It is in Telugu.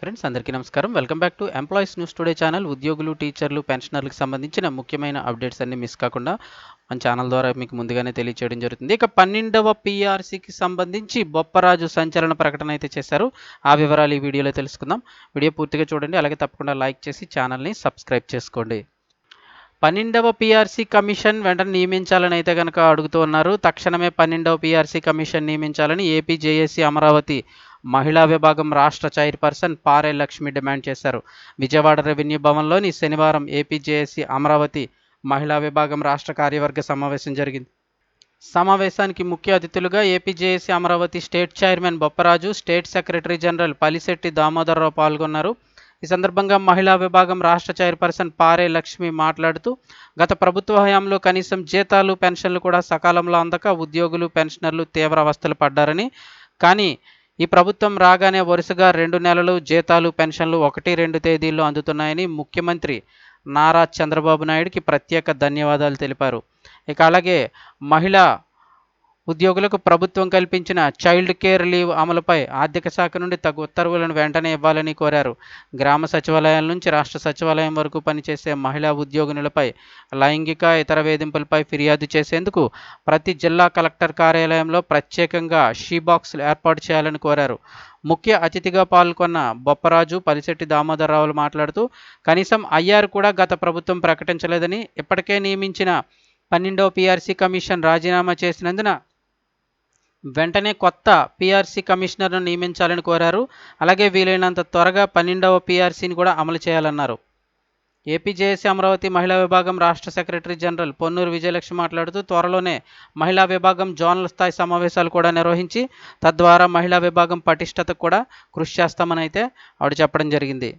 ఫ్రెండ్స్ అందరికీ నమస్కారం. Welcome back to employees news today channel ఉద్యోగులు టీచర్లు పెన్షనర్లకు సంబంధించిన ముఖ్యమైన అప్డేట్స్ అన్ని మిస్ కాకుండా మన ఛానల్ ద్వారా మీకు ముందుగానే తెలియచేయడం జరుగుతుంది. ఇక పన్నెండవ పీఆర్సీకి సంబంధించి బొప్పరాజు సంచలన ప్రకటన అయితే చేశారు. ఆ వివరాలు ఈ వీడియోలో తెలుసుకుందాం. వీడియో పూర్తిగా చూడండి. అలాగే తప్పకుండా లైక్ చేసి ఛానల్ని సబ్స్క్రైబ్ చేసుకోండి. పన్నెండవ పీఆర్సీ కమిషన్ వెంటనే నియమించాలని అయితే కనుక అడుగుతూ ఉన్నారు. తక్షణమే పన్నెండవ పీఆర్సీ కమిషన్ నియమించాలని ఏపీ జేఏసీ అమరావతి మహిళా విభాగం రాష్ట్ర చైర్పర్సన్ పారే లక్ష్మి డిమాండ్ చేశారు. విజయవాడ రెవెన్యూ భవన్లోని శనివారం ఏపీజేఏసీ అమరావతి మహిళా విభాగం రాష్ట్ర కార్యవర్గ సమావేశం జరిగింది. సమావేశానికి ముఖ్య అతిథులుగా AP JAC Amaravati state chairman Bopparaju state secretary general Palisetti Damodara Rao పాల్గొన్నారు. ఈ సందర్భంగా మహిళా విభాగం రాష్ట్ర చైర్పర్సన్ పారే లక్ష్మి మాట్లాడుతూ గత ప్రభుత్వ హయాంలో కనీసం జీతాలు పెన్షన్లు కూడా సకాలంలో అందక ఉద్యోగులు పెన్షనర్లు తీవ్ర అవస్థలు పడ్డారని కానీ ఈ ప్రభుత్వం రాగానే వరుసగా రెండు నెలలు జీతాలు పెన్షన్లు ఒకటి రెండు తేదీల్లో అందుతున్నాయని ముఖ్యమంత్రి నారా చంద్రబాబు నాయుడుకి ప్రత్యేక ధన్యవాదాలు తెలిపారు. ఇక అలాగే మహిళా ఉద్యోగులకు ప్రభుత్వం కల్పించిన చైల్డ్ కేర్ లీవ్ అమలుపై ఆర్థిక శాఖ నుండి తగు ఉత్తర్వులను వెంటనే ఇవ్వాలని కోరారు. గ్రామ సచివాలయాల నుంచి రాష్ట్ర సచివాలయం వరకు పనిచేసే మహిళా ఉద్యోగినులపై లైంగిక ఇతర వేధింపులపై ఫిర్యాదు చేసేందుకు ప్రతి జిల్లా కలెక్టర్ కార్యాలయంలో ప్రత్యేకంగా షీ ఏర్పాటు చేయాలని కోరారు. ముఖ్య అతిథిగా పాల్గొన్న బొప్పరాజు పలిశెట్టి దామోదరరావులు మాట్లాడుతూ కనీసం ఐఆర్ కూడా గత ప్రభుత్వం ప్రకటించలేదని ఇప్పటికే నియమించిన పన్నెండవ పీఆర్సీ కమిషన్ రాజీనామా చేసినందున వెంటనే కొత్త పీఆర్సీ కమిషనర్ను నియమించాలని కోరారు. అలాగే వీలైనంత త్వరగా పన్నెండవ పీఆర్సీని కూడా అమలు చేయాలన్నారు. ఏపీజేఏసీ అమరావతి మహిళా విభాగం రాష్ట్ర సెక్రటరీ జనరల్ పొన్నూరు విజయలక్ష్మి మాట్లాడుతూ త్వరలోనే మహిళా విభాగం జోనల్ స్థాయి సమావేశాలు కూడా నిర్వహించి తద్వారా మహిళా విభాగం పటిష్టతకు కూడా కృషి చేస్తామని అయితే ఆవిడ చెప్పడం జరిగింది.